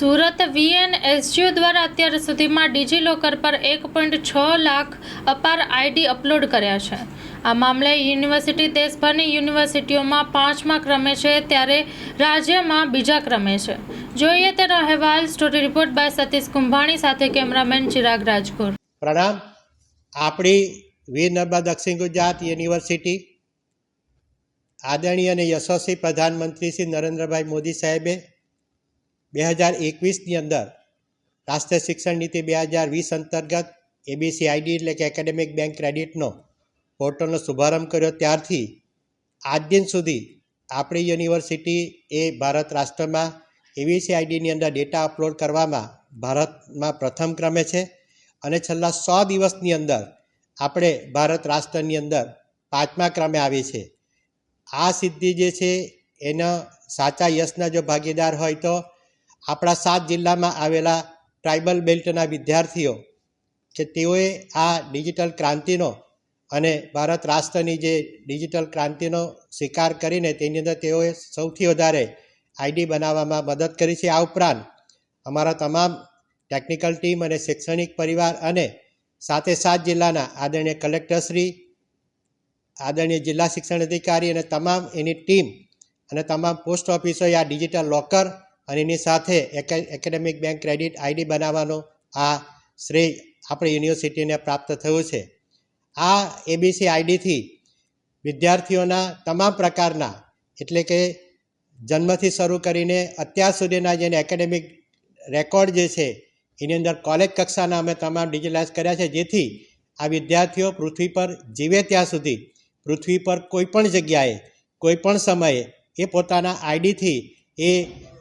Surat VN એસજીઓ દ્વારા અત્યાર સુધીમાં ડિજિલોકર પર એક પોઈન્ટ છ લાખ અપાર આઈડી અપલોડ કર્યા છે. આ મામલે યુનિવર્સિટી દેશભરની યુનિવર્સિટીઓમાં પાંચમા ક્રમે છે, ત્યારે રાજ્યમાં બીજા ક્રમે છે. જોઈએ તેનો અહેવાલ, story report by Satish Kumbhani સાથે કેમેરામેન ચિરાગ રાજગોર. પ્રણામ. આપણી વીર નર્મદા દક્ષિણ ગુજરાત યુનિવર્સિટી આદરણીય અને યશસ્વી પ્રધાનમંત્રી શ્રી નરેન્દ્રભાઈ મોદી સાહેબે બે હજાર એકવીસની અંદર રાષ્ટ્રીય શિક્ષણ નીતિ બે હજાર વીસ અંતર્ગત એબીસી આઈડી એટલે કે એકેડેમિક બેંક ક્રેડિટનો પોર્ટલનો શુભારંભ કર્યો. ત્યારથી આજ દિન સુધી આપણી યુનિવર્સિટી એ ભારત રાષ્ટ્રમાં એબીસી આઈડીની અંદર ડેટા અપલોડ કરવામાં ભારતમાં પ્રથમ ક્રમે છે અને છેલ્લા સો દિવસની અંદર આપણે ભારત રાષ્ટ્રની અંદર પાંચમા ક્રમે આવી છે આ સિદ્ધિ જે છે એના સાચા યશના જો ભાગીદાર હોય તો આપણા સાત જિલ્લામાં આવેલા ટ્રાઇબલ બેલ્ટના વિદ્યાર્થીઓ કે તેઓએ આ ડિજિટલ ક્રાંતિનો અને ભારત રાષ્ટ્રની જે ડિજિટલ ક્રાંતિનો સ્વીકાર કરીને તેની અંદર તેઓએ સૌથી વધારે આઈડી બનાવવામાં મદદ કરી છે. આ ઉપરાંત અમારા તમામ ટેકનિકલ ટીમ અને શૈક્ષણિક પરિવાર અને સાથે સાત જિલ્લાના આદરણીય કલેક્ટરશ્રી આદરણીય જિલ્લા શિક્ષણ અધિકારી અને તમામ એની ટીમ અને તમામ પોસ્ટ ઓફિસોએ આ ડિજિટલ લોકર અને એની સાથે એકે- એકેડેમિક બેંક ક્રેડિટ આઈડી બનાવવાનો આ શ્રેય આપણી યુનિવર્સિટીને પ્રાપ્ત થયું છે. આ એબીસી આઈડીથી વિદ્યાર્થીઓના તમામ પ્રકારના એટલે કે જન્મથી શરૂ કરીને અત્યાર સુધીના જેને એકેડેમિક રેકોર્ડ જે છે એની અંદર કોલેજ કક્ષાના અમે તમામ ડિજિટલાઇઝ કર્યા છે, જેથી આ વિદ્યાર્થીઓ પૃથ્વી પર જીવે ત્યાં સુધી, પૃથ્વી પર કોઈપણ જગ્યાએ, કોઈ પણ સમયે એ પોતાના આઈડીથી એ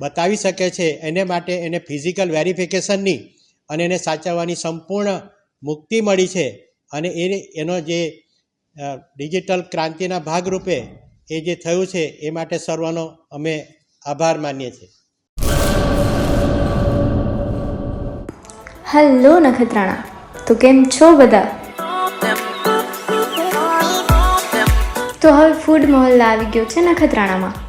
બતાવી શકે છે. એને માટે એને ફિઝિકલ વેરિફિકેશનની અને એને સાચવવાની સંપૂર્ણ મુક્તિ મળી છે. અને એ એનો જે ડિજિટલ ક્રાંતિના ભાગરૂપે એ જે થયું છે, એ માટે સર્વનો અમે આભાર માનીએ છીએ. હેલો નખત્રાણા, તો કેમ છો બધા? તો હવે ફૂડ મહોલ્લા આવી ગયો છે નખત્રાણામાં.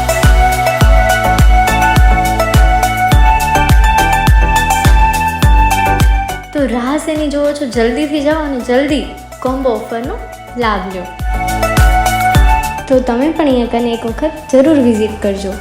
તો રાહ શેની જોવો છો? જલ્દીથી જાઓ અને જલ્દી કોમ્બો ઓફરનો લાભ લો. તો તમે પણ અહીંયા કને એક વખત જરૂર વિઝિટ કરજો.